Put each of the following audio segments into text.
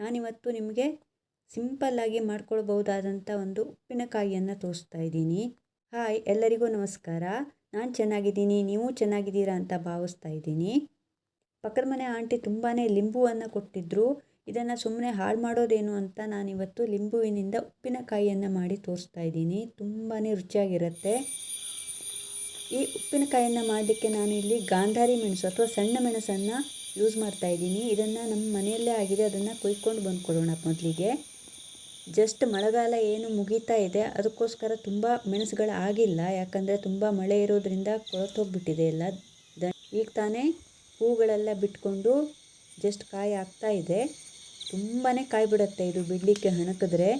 ನಾನಿವತ್ತು ನಿಮಗೆ ಸಿಂಪಲ್ಲಾಗಿ ಮಾಡ್ಕೊಳ್ಬಹುದಾದಂಥ ಒಂದು ಉಪ್ಪಿನಕಾಯಿಯನ್ನು ತೋರಿಸ್ತಾ ಇದ್ದೀನಿ. ಹಾಯ್, ಎಲ್ಲರಿಗೂ ನಮಸ್ಕಾರ. ನಾನು ಚೆನ್ನಾಗಿದ್ದೀನಿ, ನೀವು ಚೆನ್ನಾಗಿದ್ದೀರಾ ಅಂತ ಭಾವಿಸ್ತಾ ಇದ್ದೀನಿ. ಪಕ್ಕದ ಮನೆ ಆಂಟಿ ತುಂಬಾ ಲಿಂಬುವನ್ನು ಕೊಟ್ಟಿದ್ದರು ಇದನ್ನು ಸುಮ್ಮನೆ ಹಾಳು ಮಾಡೋದೇನು ಅಂತ ನಾನಿವತ್ತು ಲಿಂಬುವಿನಿಂದ ಉಪ್ಪಿನಕಾಯಿಯನ್ನು ಮಾಡಿ ತೋರಿಸ್ತಾ ಇದ್ದೀನಿ. ತುಂಬಾ ರುಚಿಯಾಗಿರುತ್ತೆ. ಈ ಉಪ್ಪಿನಕಾಯಿಯನ್ನು ಮಾಡಲಿಕ್ಕೆ ನಾನು ಇಲ್ಲಿ ಗಾಂಧಾರಿ ಮೆಣಸು ಅಥವಾ ಸಣ್ಣ ಮೆಣಸನ್ನು ಯೂಸ್ ಮಾಡ್ತಾ ಇದ್ದೀನಿ. ಇದನ್ನು ನಮ್ಮ ಮನೆಯಲ್ಲೇ ಆಗಿದೆ. ಅದನ್ನು ಕೊಯ್ಕೊಂಡು ಬಂದ್ಕೊಡೋಣ ಮೊದಲಿಗೆ. ಜಸ್ಟ್ ಮಳೆಗಾಲ ಏನು ಮುಗೀತಾ ಇದೆ. ಅದಕ್ಕೋಸ್ಕರ ತುಂಬ ಮೆಣಸುಗಳು ಆಗಿಲ್ಲ. ಯಾಕಂದರೆ ತುಂಬ ಮಳೆ ಇರೋದ್ರಿಂದ ಕೊಳತೋಗ್ಬಿಟ್ಟಿದೆ ಎಲ್ಲ. ದ ಈಗ ತಾನೇ ಹೂಗಳೆಲ್ಲ ಬಿಟ್ಕೊಂಡು ಜಸ್ಟ್ ಕಾಯಿ ಆಗ್ತಾ ಇದೆ. ತುಂಬಾ ಕಾಯಿ ಬಿಡುತ್ತೆ ಇದು ಬಿಡಲಿಕ್ಕೆ ಹಣಕಿದ್ರೆ.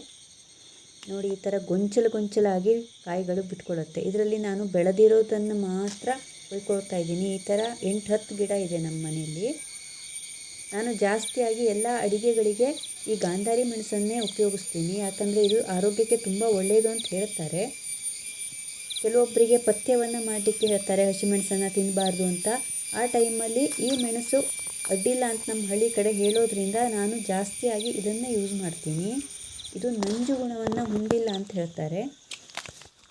ನೋಡಿ, ಈ ಥರ ಗೊಂಚಲು ಗೊಂಚಲಾಗಿ ಕಾಯಿಗಳು ಬಿಟ್ಕೊಳ್ಳುತ್ತೆ. ಇದರಲ್ಲಿ ನಾನು ಬೆಳೆದಿರೋದನ್ನು ಮಾತ್ರ ಕೊಯ್ಕೊಳ್ತಾ ಇದ್ದೀನಿ. ಈ ಥರ ಎಂಟು ಹತ್ತು ಗಿಡ ಇದೆ ನಮ್ಮ ಮನೆಯಲ್ಲಿ. ನಾನು ಜಾಸ್ತಿಯಾಗಿ ಎಲ್ಲ ಅಡಿಗೆಗಳಿಗೆ ಈ ಗಾಂಧಾರಿ ಮೆಣಸನ್ನೇ ಉಪಯೋಗಿಸ್ತೀನಿ. ಯಾಕಂದರೆ ಇದು ಆರೋಗ್ಯಕ್ಕೆ ತುಂಬ ಒಳ್ಳೆಯದು ಅಂತ ಹೇಳ್ತಾರೆ. ಕೆಲವೊಬ್ಬರಿಗೆ ಪಥ್ಯವನ್ನು ಮಾಡಲಿಕ್ಕೆ ಹೇಳ್ತಾರೆ ಹಸಿಮೆಣಸನ್ನು ತಿನ್ನಬಾರ್ದು ಅಂತ. ಆ ಟೈಮಲ್ಲಿ ಈ ಮೆಣಸು ಅಡ್ಡಿಲ್ಲ ಅಂತ ನಮ್ಮ ಹಳ್ಳಿ ಕಡೆ ಹೇಳೋದ್ರಿಂದ ನಾನು ಜಾಸ್ತಿಯಾಗಿ ಇದನ್ನೇ ಯೂಸ್ ಮಾಡ್ತೀನಿ. ಇದು ನಂಜು ಗುಣವನ್ನು ಹೊಂದಿಲ್ಲ ಅಂತ ಹೇಳ್ತಾರೆ.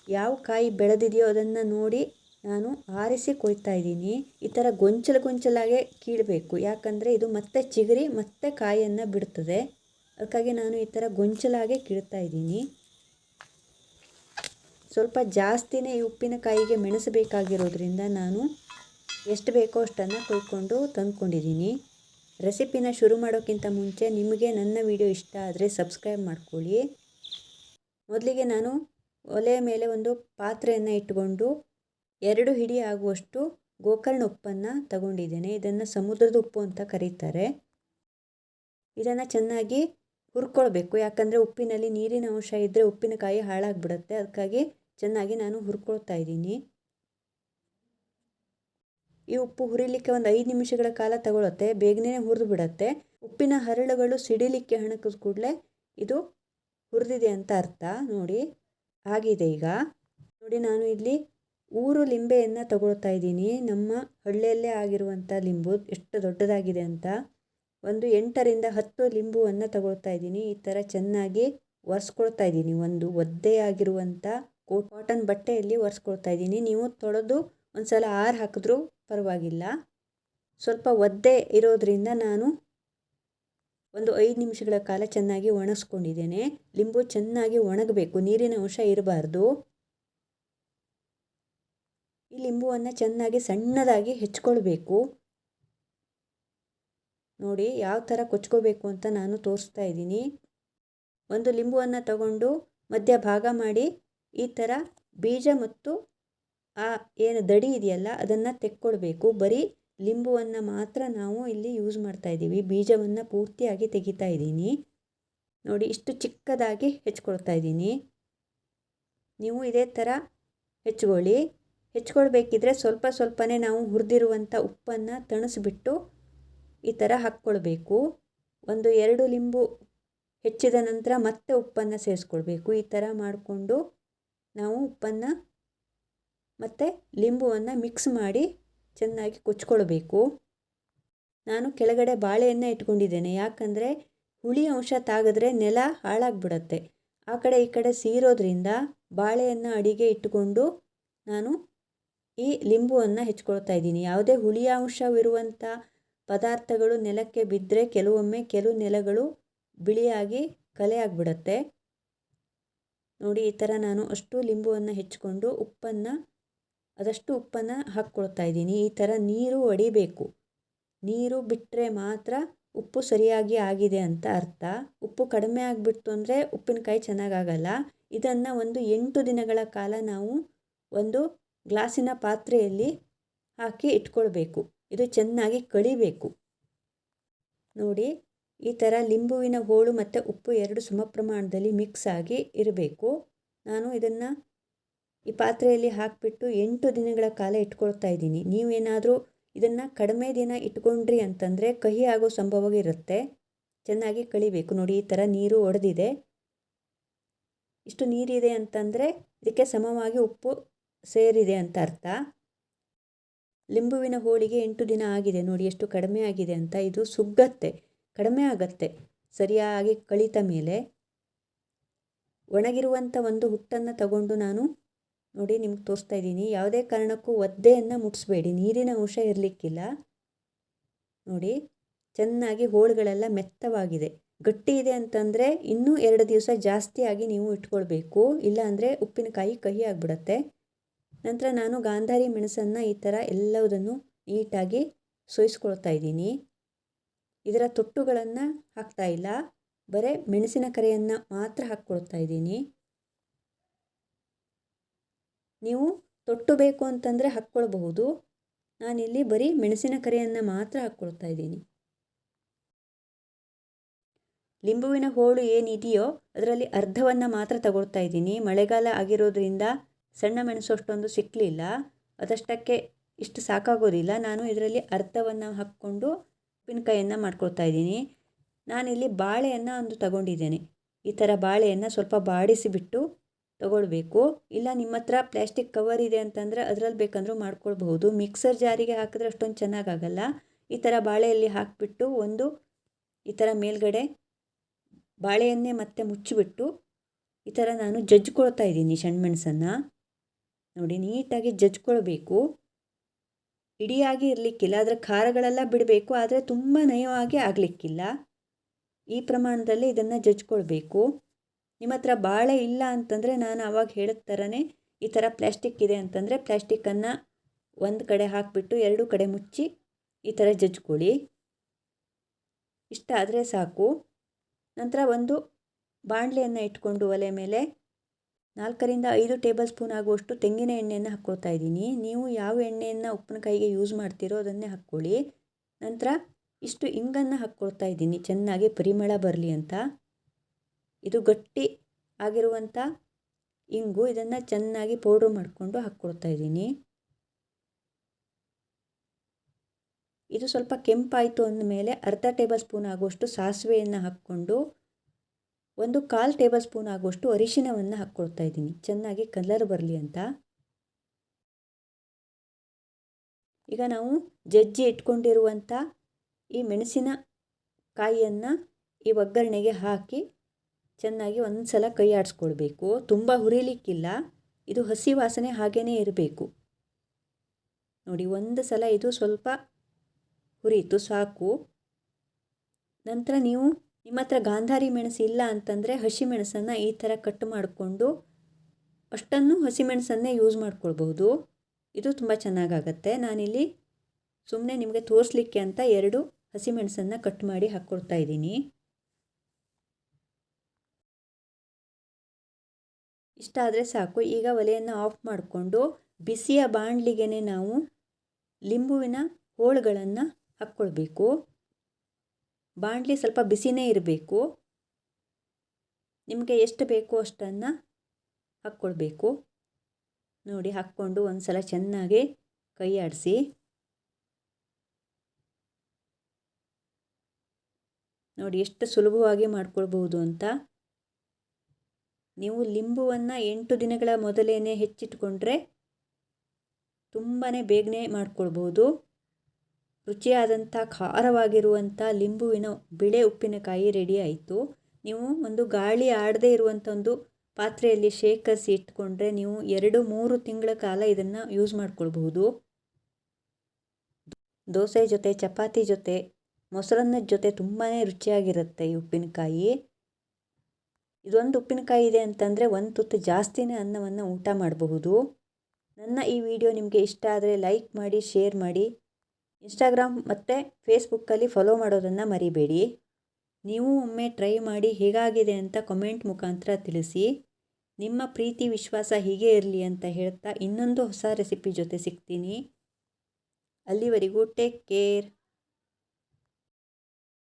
ಯಾವ ಕಾಯಿ ಬೆಳೆದಿದೆಯೋ ಅದನ್ನು ನೋಡಿ ನಾನು ಆರಿಸಿ ಕೊಯ್ತಾ ಇದ್ದೀನಿ. ಈ ಥರ ಗೊಂಚಲ ಗೊಂಚಲಾಗೆ ಕೀಳಬೇಕು. ಯಾಕಂದರೆ ಇದು ಮತ್ತೆ ಚಿಗುರಿ, ಮತ್ತೆ ಕಾಯಿಯನ್ನು ಬಿಡ್ತದೆ. ಅದಕ್ಕಾಗಿ ನಾನು ಈ ಥರ ಗೊಂಚಲಾಗೆ ಕೀಳ್ತಾ ಇದ್ದೀನಿ. ಸ್ವಲ್ಪ ಜಾಸ್ತಿನೇ ಈ ಉಪ್ಪಿನಕಾಯಿಗೆ ಮೆಣಸಬೇಕಾಗಿರೋದ್ರಿಂದ ನಾನು ಎಷ್ಟು ಬೇಕೋ ಅಷ್ಟನ್ನು ಕೊಯ್ಕೊಂಡು ತಂದ್ಕೊಂಡಿದ್ದೀನಿ. ರೆಸಿಪಿನ ಶುರು ಮಾಡೋಕ್ಕಿಂತ ಮುಂಚೆ ನಿಮಗೆ ನನ್ನ ವಿಡಿಯೋ ಇಷ್ಟ ಆದರೆ ಸಬ್ಸ್ಕ್ರೈಬ್ ಮಾಡ್ಕೊಳ್ಳಿ. ಮೊದಲಿಗೆ ನಾನು ಒಲೆಯ ಮೇಲೆ ಒಂದು ಪಾತ್ರೆಯನ್ನು ಇಟ್ಟುಕೊಂಡು ಎರಡು ಹಿಡಿ ಆಗುವಷ್ಟು ಗೋಕರ್ಣ ಉಪ್ಪನ್ನು ತಗೊಂಡಿದ್ದೇನೆ. ಇದನ್ನು ಸಮುದ್ರದ ಉಪ್ಪು ಅಂತ ಕರೀತಾರೆ. ಇದನ್ನು ಚೆನ್ನಾಗಿ ಹುರ್ಕೊಳ್ಬೇಕು. ಯಾಕಂದರೆ ಉಪ್ಪಿನಲ್ಲಿ ನೀರಿನ ಅಂಶ ಇದ್ದರೆ ಉಪ್ಪಿನಕಾಯಿ ಹಾಳಾಗ್ಬಿಡುತ್ತೆ. ಅದಕ್ಕಾಗಿ ಚೆನ್ನಾಗಿ ನಾನು ಹುರ್ಕೊಳ್ತಾ ಇದ್ದೀನಿ. ಈ ಉಪ್ಪು ಹುರಿಲಿಕ್ಕೆ ಒಂದು ಐದು ನಿಮಿಷಗಳ ಕಾಲ ತಗೊಳುತ್ತೆ. ಬೇಗನೆ ಹುರಿದು ಬಿಡುತ್ತೆ ಉಪ್ಪಿನ ಹರಳುಗಳು ಸಿಡಿಲಿಕ್ಕೆ ಹಣಕಿದ ಕೂಡಲೇ ಇದು ಹುರಿದಿದೆ ಅಂತ ಅರ್ಥ. ನೋಡಿ, ಆಗಿದೆ ಈಗ. ನೋಡಿ, ನಾನು ಇಲ್ಲಿ ಊರು ಲಿಂಬೆಯನ್ನು ತಗೊಳ್ತಾ ಇದ್ದೀನಿ. ನಮ್ಮ ಹಳ್ಳಿಯಲ್ಲೇ ಆಗಿರುವಂಥ ಲಿಂಬು ಎಷ್ಟು ದೊಡ್ಡದಾಗಿದೆ ಅಂತ. ಒಂದು ಎಂಟರಿಂದ ಹತ್ತು ಲಿಂಬುವನ್ನು ತಗೊಳ್ತಾ ಇದ್ದೀನಿ. ಈ ಥರ ಚೆನ್ನಾಗಿ ಒರೆಸ್ಕೊಳ್ತಾ ಇದ್ದೀನಿ. ಒಂದು ಒದ್ದೆಯಾಗಿರುವಂಥ ಕಾಟನ್ ಬಟ್ಟೆಯಲ್ಲಿ ಒರೆಸ್ಕೊಳ್ತಾ ಇದ್ದೀನಿ. ನೀವು ತೊಳೆದು ಒಂದು ಸಲ ಆರು ಹಾಕಿದ್ರೂ ಪರವಾಗಿಲ್ಲ. ಸ್ವಲ್ಪ ಒದ್ದೆ ಇರೋದರಿಂದ ನಾನು ಒಂದು ಐದು ನಿಮಿಷಗಳ ಕಾಲ ಚೆನ್ನಾಗಿ ಒಣಗಿಸ್ಕೊಂಡಿದ್ದೇನೆ ಲಿಂಬು ಚೆನ್ನಾಗಿ ಒಣಗಬೇಕು. ನೀರಿನ ಅಂಶ ಇರಬಾರ್ದು. ಈ ಲಿಂಬುವನ್ನು ಚೆನ್ನಾಗಿ ಸಣ್ಣದಾಗಿ ಹೆಚ್ಕೊಳ್ಬೇಕು. ನೋಡಿ ಯಾವ ಥರ ಕೊಚ್ಕೋಬೇಕು ಅಂತ ನಾನು ತೋರಿಸ್ತಾ ಇದ್ದೀನಿ. ಒಂದು ಲಿಂಬುವನ್ನು ತಗೊಂಡು ಮಧ್ಯ ಭಾಗ ಮಾಡಿ ಈ ಥರ ಬೀಜ ಮತ್ತು ಆ ಏನು ದಡಿ ಇದೆಯಲ್ಲ ಅದನ್ನು ತೆಕ್ಕೊಳ್ಬೇಕು. ಬರೀ ಲಿಂಬುವನ್ನು ಮಾತ್ರ ನಾವು ಇಲ್ಲಿ ಯೂಸ್ ಮಾಡ್ತಾ ಇದ್ದೀವಿ. ಬೀಜವನ್ನು ಪೂರ್ತಿಯಾಗಿ ತೆಗಿತಾ ಇದ್ದೀನಿ. ನೋಡಿ ಇಷ್ಟು ಚಿಕ್ಕದಾಗಿ ಹೆಚ್ಕೊಳ್ತಾ ಇದ್ದೀನಿ. ನೀವು ಇದೇ ಥರ ಹೆಚ್ಕೊಳ್ಳಿ. ಹೆಚ್ಕೊಳ್ಬೇಕಿದ್ರೆ ಸ್ವಲ್ಪ ಸ್ವಲ್ಪನೇ ನಾವು ಹುರಿದಿರುವಂಥ ಉಪ್ಪನ್ನು ತಣಿಸ್ಬಿಟ್ಟು ಈ ಥರ ಹಾಕ್ಕೊಳ್ಬೇಕು. ಒಂದು ಎರಡು ಲಿಂಬು ಹೆಚ್ಚಿದ ನಂತರ ಮತ್ತೆ ಉಪ್ಪನ್ನು ಸೇರಿಸ್ಕೊಳ್ಬೇಕು. ಈ ಥರ ಮಾಡಿಕೊಂಡು ನಾವು ಉಪ್ಪನ್ನು ಮತ್ತು ಲಿಂಬುವನ್ನು ಮಿಕ್ಸ್ ಮಾಡಿ ಚೆನ್ನಾಗಿ ಕೊಚ್ಕೊಳ್ಬೇಕು. ನಾನು ಕೆಳಗಡೆ ಬಾಳೆಯನ್ನು ಇಟ್ಕೊಂಡಿದ್ದೇನೆ. ಯಾಕಂದರೆ ಹುಳಿ ಅಂಶ ತಾಗಿದ್ರೆ ನೆಲ ಹಾಳಾಗ್ಬಿಡತ್ತೆ. ಆ ಕಡೆ ಈ ಕಡೆ ಸೀರೋದ್ರಿಂದ ಬಾಳೆಯನ್ನು ಅಡಿಗೆ ಇಟ್ಟುಕೊಂಡು ನಾನು ಈ ಲಿಂಬುವನ್ನು ಹೆಚ್ಕೊಳ್ತಾ ಇದ್ದೀನಿ. ಯಾವುದೇ ಹುಳಿಯ ಅಂಶವಿರುವಂಥ ಪದಾರ್ಥಗಳು ನೆಲಕ್ಕೆ ಬಿದ್ದರೆ ಕೆಲವೊಮ್ಮೆ ಕೆಲವು ನೆಲಗಳು ಬಿಳಿಯಾಗಿ ಕಲೆ ನೋಡಿ, ಈ ಥರ ನಾನು ಅಷ್ಟು ಲಿಂಬುವನ್ನು ಹೆಚ್ಚಿಕೊಂಡು ಉಪ್ಪನ್ನು, ಅದಷ್ಟು ಉಪ್ಪನ್ನು ಹಾಕ್ಕೊಳ್ತಾ ಇದ್ದೀನಿ. ಈ ಥರ ನೀರು ಒಡಿಬೇಕು. ನೀರು ಬಿಟ್ಟರೆ ಮಾತ್ರ ಉಪ್ಪು ಸರಿಯಾಗಿ ಆಗಿದೆ ಅಂತ ಅರ್ಥ. ಉಪ್ಪು ಕಡಿಮೆ ಆಗಿಬಿಡ್ತು ಅಂದರೆ ಉಪ್ಪಿನಕಾಯಿ ಚೆನ್ನಾಗಾಗಲ್ಲ ಇದನ್ನು ಒಂದು ಎಂಟು ದಿನಗಳ ಕಾಲ ನಾವು ಒಂದು ಗ್ಲಾಸಿನ ಪಾತ್ರೆಯಲ್ಲಿ ಹಾಕಿ ಇಟ್ಕೊಳ್ಬೇಕು. ಇದು ಚೆನ್ನಾಗಿ ಕಳಿಬೇಕು. ನೋಡಿ, ಈ ಥರ ಲಿಂಬುವಿನ ಹೋಳು ಮತ್ತು ಉಪ್ಪು ಎರಡು ಸಮ ಪ್ರಮಾಣದಲ್ಲಿ ಮಿಕ್ಸ್ ಆಗಿ ಇರಬೇಕು. ನಾನು ಇದನ್ನು ಈ ಪಾತ್ರೆಯಲ್ಲಿ ಹಾಕಿಬಿಟ್ಟು ಎಂಟು ದಿನಗಳ ಕಾಲ ಇಟ್ಕೊಳ್ತಾ ಇದ್ದೀನಿ. ನೀವೇನಾದರೂ ಇದನ್ನು ಕಡಿಮೆ ದಿನ ಇಟ್ಕೊಂಡ್ರಿ ಅಂತಂದರೆ ಕಹಿ ಆಗೋ ಸಂಭವ ಇರುತ್ತೆ. ಚೆನ್ನಾಗಿ ಕಳಿಬೇಕು. ನೋಡಿ, ಈ ಥರ ನೀರು ಒಡೆದಿದೆ. ಇಷ್ಟು ನೀರಿದೆ ಅಂತಂದರೆ ಇದಕ್ಕೆ ಸಮವಾಗಿ ಉಪ್ಪು ಸೇರಿದೆ ಅಂತ ಅರ್ಥ? ಲಿಂಬುವಿನ ಹೋಳಿಗೆ ಎಂಟು ದಿನ ಆಗಿದೆ. ನೋಡಿ, ಎಷ್ಟು ಕಡಿಮೆ ಆಗಿದೆ ಅಂತ. ಇದು ಸುಗ್ಗತ್ತೆ, ಕಡಿಮೆ ಆಗತ್ತೆ. ಸರಿಯಾಗಿ ಕಳಿತ ಮೇಲೆ. ಒಣಗಿರುವಂಥ ಒಂದು ಹುಟ್ಟನ್ನು ತಗೊಂಡು ನಾನು, ನೋಡಿ, ನಿಮ್ಗೆ ತೋರಿಸ್ತಾ ಇದ್ದೀನಿ. ಯಾವುದೇ ಕಾರಣಕ್ಕೂ ಒದ್ದೆಯನ್ನು ಮುಟ್ಸ್ಬೇಡಿ. ನೀರಿನ ಅಂಶ ಇರಲಿಕ್ಕಿಲ್ಲ. ನೋಡಿ, ಚೆನ್ನಾಗಿ ಹೋಳುಗಳೆಲ್ಲ ಮೆತ್ತವಾಗಿದೆ. ಗಟ್ಟಿ ಇದೆ ಅಂತಂದರೆ ಇನ್ನೂ ಎರಡು ದಿವಸ ಜಾಸ್ತಿಯಾಗಿ ನೀವು ಇಟ್ಕೊಳ್ಬೇಕು. ಇಲ್ಲಾಂದರೆ ಉಪ್ಪಿನಕಾಯಿ ಕಹಿ ಆಗಿಬಿಡತ್ತೆ. ನಂತರ ನಾನು ಗಾಂಧಾರಿ ಮೆಣಸನ್ನು ಈ ಥರ ಎಲ್ಲವುದನ್ನು ನೀಟಾಗಿ ಸೋಯಿಸ್ಕೊಳ್ತಾ ಇದ್ದೀನಿ. ಇದರ ತೊಟ್ಟುಗಳನ್ನು ಹಾಕ್ತಾ ಇಲ್ಲ. ಬರೀ ಮೆಣಸಿನ ಕರೆಯನ್ನು ಮಾತ್ರ ಹಾಕ್ಕೊಳ್ತಾ ಇದ್ದೀನಿ. ನೀವು ತೊಟ್ಟು ಬೇಕು ಅಂತಂದರೆ ಹಾಕ್ಕೊಳ್ಬಹುದು. ನಾನಿಲ್ಲಿ ಬರೀ ಮೆಣಸಿನ ಕರೆಯನ್ನು ಮಾತ್ರ ಹಾಕ್ಕೊಳ್ತಾ ಇದ್ದೀನಿ. ಲಿಂಬುವಿನ ಹೋಳು ಏನಿದೆಯೋ ಅದರಲ್ಲಿ ಅರ್ಧವನ್ನು ಮಾತ್ರ ತಗೊಳ್ತಾ ಇದ್ದೀನಿ. ಮಳೆಗಾಲ ಆಗಿರೋದ್ರಿಂದ ಸಣ್ಣ ಮೆಣಸು ಅಷ್ಟೊಂದು ಸಿಕ್ಕಲಿಲ್ಲ ಅದಷ್ಟಕ್ಕೆ ಇಷ್ಟು ಸಾಕಾಗೋದಿಲ್ಲ. ನಾನು ಇದರಲ್ಲಿ ಅರ್ಧವನ್ನು ಹಾಕ್ಕೊಂಡು ಉಪ್ಪಿನಕಾಯಿಯನ್ನು ಮಾಡ್ಕೊಳ್ತಾ ಇದ್ದೀನಿ. ನಾನಿಲ್ಲಿ ಬಾಳೆಯನ್ನು ಒಂದು ತಗೊಂಡಿದ್ದೇನೆ. ಈ ಥರ ಬಾಳೆಯನ್ನು ಸ್ವಲ್ಪ ಬಾಡಿಸಿಬಿಟ್ಟು ತಗೊಳ್ಬೇಕು. ಇಲ್ಲ, ನಿಮ್ಮ ಹತ್ರ ಪ್ಲ್ಯಾಸ್ಟಿಕ್ ಕವರ್ ಇದೆ ಅಂತಂದರೆ ಅದರಲ್ಲಿ ಬೇಕಂದರೂ ಮಾಡ್ಕೊಳ್ಬಹುದು. ಮಿಕ್ಸರ್ ಜಾರಿಗೆ ಹಾಕಿದ್ರೆ ಅಷ್ಟೊಂದು ಚೆನ್ನಾಗಾಗಲ್ಲ. ಈ ಥರ ಬಾಳೆಯಲ್ಲಿ ಹಾಕಿಬಿಟ್ಟು ಒಂದು ಈ ಥರ ಮೇಲ್ಗಡೆ ಬಾಳೆಯನ್ನೇ ಮತ್ತೆ ಮುಚ್ಚಿಬಿಟ್ಟು ಈ ಥರ ನಾನು ಜಜ್ಜಿಕೊಳ್ತಾ ಇದ್ದೀನಿ ಸಣ್ಣಮೆಣಸನ್ನು ನೋಡಿ, ನೀಟಾಗಿ ಜಜ್ಕೊಳ್ಬೇಕು. ಇಡಿಯಾಗಿ ಇರಲಿಕ್ಕಿಲ್ಲ ಅದರ ಖಾರಗಳೆಲ್ಲ ಬಿಡಬೇಕು, ಆದರೆ ತುಂಬ ನಯವಾಗಿ ಆಗಲಿಕ್ಕಿಲ್ಲ. ಈ ಪ್ರಮಾಣದಲ್ಲಿ ಇದನ್ನು ಜಜ್ಕೊಳ್ಬೇಕು. ನಿಮ್ಮ ಹತ್ರ ಬಾಳೆ ಇಲ್ಲ ಅಂತಂದರೆ ನಾನು ಆವಾಗ ಹೇಳಿದ ಥರನೇ ಈ ಥರ ಪ್ಲ್ಯಾಸ್ಟಿಕ್ ಇದೆ ಅಂತಂದರೆ ಪ್ಲ್ಯಾಸ್ಟಿಕ್ಕನ್ನು ಒಂದು ಕಡೆ ಹಾಕಿಬಿಟ್ಟು ಎರಡು ಕಡೆ ಮುಚ್ಚಿ ಈ ಥರ ಜಜ್ಕೊಳ್ಳಿ ಇಷ್ಟ ಆದರೆ ಸಾಕು. ನಂತರ ಒಂದು ಬಾಣಲೆಯನ್ನು ಇಟ್ಕೊಂಡು ಒಲೆ ಮೇಲೆ ನಾಲ್ಕರಿಂದ ಐದು ಟೇಬಲ್ ಸ್ಪೂನ್ ಆಗುವಷ್ಟು ತೆಂಗಿನ ಎಣ್ಣೆಯನ್ನು ಹಾಕ್ಕೊಳ್ತಾ ಇದ್ದೀನಿ. ನೀವು ಯಾವ ಎಣ್ಣೆಯನ್ನು ಉಪ್ಪಿನಕಾಯಿಗೆ ಯೂಸ್ ಮಾಡ್ತೀರೋ ಅದನ್ನೇ ಹಾಕ್ಕೊಳ್ಳಿ. ನಂತರ ಇಷ್ಟು ಇಂಗನ್ನು ಹಾಕ್ಕೊಳ್ತಾ ಇದ್ದೀನಿ. ಚೆನ್ನಾಗಿ ಪರಿಮಳ ಬರಲಿ ಅಂತ. ಇದು ಗಟ್ಟಿ ಆಗಿರುವಂಥ ಇಂಗು. ಇದನ್ನು ಚೆನ್ನಾಗಿ ಪೌಡ್ರ್ ಮಾಡಿಕೊಂಡು ಹಾಕ್ಕೊಳ್ತಾ ಇದ್ದೀನಿ. ಇದು ಸ್ವಲ್ಪ ಕೆಂಪಾಯಿತು ಅಂದಮೇಲೆ ಅರ್ಧ ಟೇಬಲ್ ಸ್ಪೂನ್ ಆಗುವಷ್ಟು ಸಾಸಿವೆಯನ್ನು ಹಾಕ್ಕೊಂಡು ಒಂದು ಕಾಲು ಟೇಬಲ್ ಸ್ಪೂನ್ ಆಗುವಷ್ಟು ಅರಿಶಿನವನ್ನು ಹಾಕ್ಕೊಳ್ತಾ ಇದ್ದೀನಿ. ಚೆನ್ನಾಗಿ ಕಲರ್ ಬರಲಿ ಅಂತ. ಈಗ ನಾವು ಜಜ್ಜಿ ಇಟ್ಕೊಂಡಿರುವಂಥ ಈ ಮೆಣಸಿನ ಕಾಯಿಯನ್ನು ಈ ಒಗ್ಗರಣೆಗೆ ಹಾಕಿ ಚೆನ್ನಾಗಿ ಒಂದು ಸಲ ಕೈ ಆಡಿಸ್ಕೊಳ್ಬೇಕು. ತುಂಬ ಹುರಿಲಿಕ್ಕಿಲ್ಲ. ಇದು ಹಸಿ ವಾಸನೆ ಹಾಗೇ ಇರಬೇಕು. ನೋಡಿ, ಒಂದು ಸಲ ಇದು ಸ್ವಲ್ಪ ಹುರಿಯಿತು ಸಾಕು. ನಂತರ ನೀವು ನಿಮ್ಮ ಹತ್ರ ಗಾಂಧಾರಿ ಮೆಣಸು ಇಲ್ಲ ಅಂತಂದರೆ ಹಸಿಮೆಣಸನ್ನು ಈ ಥರ ಕಟ್ ಮಾಡಿಕೊಂಡು ಅಷ್ಟನ್ನು ಹಸಿಮೆಣಸನ್ನೇ ಯೂಸ್ ಮಾಡ್ಕೊಳ್ಬಹುದು. ಇದು ತುಂಬ ಚೆನ್ನಾಗಾಗತ್ತೆ. ನಾನಿಲ್ಲಿ ಸುಮ್ಮನೆ ನಿಮಗೆ ತೋರಿಸ್ಲಿಕ್ಕೆ ಅಂತ ಎರಡು ಹಸಿಮೆಣಸನ್ನು ಕಟ್ ಮಾಡಿ ಹಾಕ್ಕೊಳ್ತಾ ಇದ್ದೀನಿ. ಇಷ್ಟ ಆದರೆ ಸಾಕು. ಈಗ ಒಲೆಯನ್ನು ಆಫ್ ಮಾಡಿಕೊಂಡು ಬಿಸಿಯ ಬಾಣಲಿಗೆ ನಾವು ಲಿಂಬುವಿನ ಹೋಳುಗಳನ್ನು ಹಾಕ್ಕೊಳ್ಬೇಕು ಬಾಣಲಿ ಸ್ವಲ್ಪ ಬಿಸಿನೇ ಇರಬೇಕು. ನಿಮಗೆ ಎಷ್ಟು ಬೇಕೋ ಅಷ್ಟನ್ನು ಹಾಕ್ಕೊಳ್ಬೇಕು. ನೋಡಿ, ಹಾಕ್ಕೊಂಡು ಒಂದು ಸಲ ಚೆನ್ನಾಗಿ ಕೈ ಆಡಿಸಿ. ನೋಡಿ, ಎಷ್ಟು ಸುಲಭವಾಗಿ ಮಾಡ್ಕೊಳ್ಬೋದು ಅಂತ. ನೀವು ಲಿಂಬುವನ್ನು ಎಂಟು ದಿನಗಳ ಮೊದಲೇ ಹೆಚ್ಚಿಟ್ಕೊಂಡ್ರೆ ತುಂಬಾ ಬೇಗನೆ ಮಾಡ್ಕೊಳ್ಬೋದು. ರುಚಿಯಾದಂಥ ಖಾರವಾಗಿರುವಂಥ ಲಿಂಬುವಿನ ಬಿಳೆ ಉಪ್ಪಿನಕಾಯಿ ರೆಡಿ ಆಯಿತು. ನೀವು ಒಂದು ಗಾಳಿ ಆಡದೇ ಇರುವಂಥ ಒಂದು ಪಾತ್ರೆಯಲ್ಲಿ ಶೇಖರಿಸಿ ಇಟ್ಕೊಂಡ್ರೆ ನೀವು ಎರಡು, ಮೂರು ತಿಂಗಳ ಕಾಲ ಇದನ್ನು ಯೂಸ್ ಮಾಡ್ಕೊಳ್ಬಹುದು. ದೋಸೆ ಜೊತೆ, ಚಪಾತಿ ಜೊತೆ ಮೊಸರನ್ನದ ಜೊತೆ ತುಂಬಾ ರುಚಿಯಾಗಿರುತ್ತೆ ಈ ಉಪ್ಪಿನಕಾಯಿ. ಇದೊಂದು ಉಪ್ಪಿನಕಾಯಿ ಇದೆ ಅಂತಂದರೆ ಒಂದು ತುತ್ತು ಜಾಸ್ತಿನೇ ಅನ್ನವನ್ನು ಊಟ ಮಾಡಬಹುದು. ನನ್ನ ಈ ವಿಡಿಯೋ ನಿಮಗೆ ಇಷ್ಟ ಆದರೆ ಲೈಕ್ ಮಾಡಿ ಶೇರ್ ಮಾಡಿ. ಇನ್ಸ್ಟಾಗ್ರಾಮ್ ಮತ್ತು ಫೇಸ್ಬುಕ್ಕಲ್ಲಿ ಫಾಲೋ ಮಾಡೋದನ್ನು ಮರಿಬೇಡಿ. ನೀವು ಒಮ್ಮೆ ಟ್ರೈ ಮಾಡಿ ಹೇಗಾಗಿದೆ ಅಂತ ಕಮೆಂಟ್ ಮುಖಾಂತರ ತಿಳಿಸಿ. ನಿಮ್ಮ ಪ್ರೀತಿ, ವಿಶ್ವಾಸ ಹೀಗೆ ಇರಲಿ ಅಂತ ಹೇಳ್ತಾ ಇನ್ನೊಂದು ಹೊಸ ರೆಸಿಪಿ ಜೊತೆ ಸಿಗ್ತೀನಿ. ಅಲ್ಲಿವರೆಗೂ ಟೇಕ್ ಕೇರ್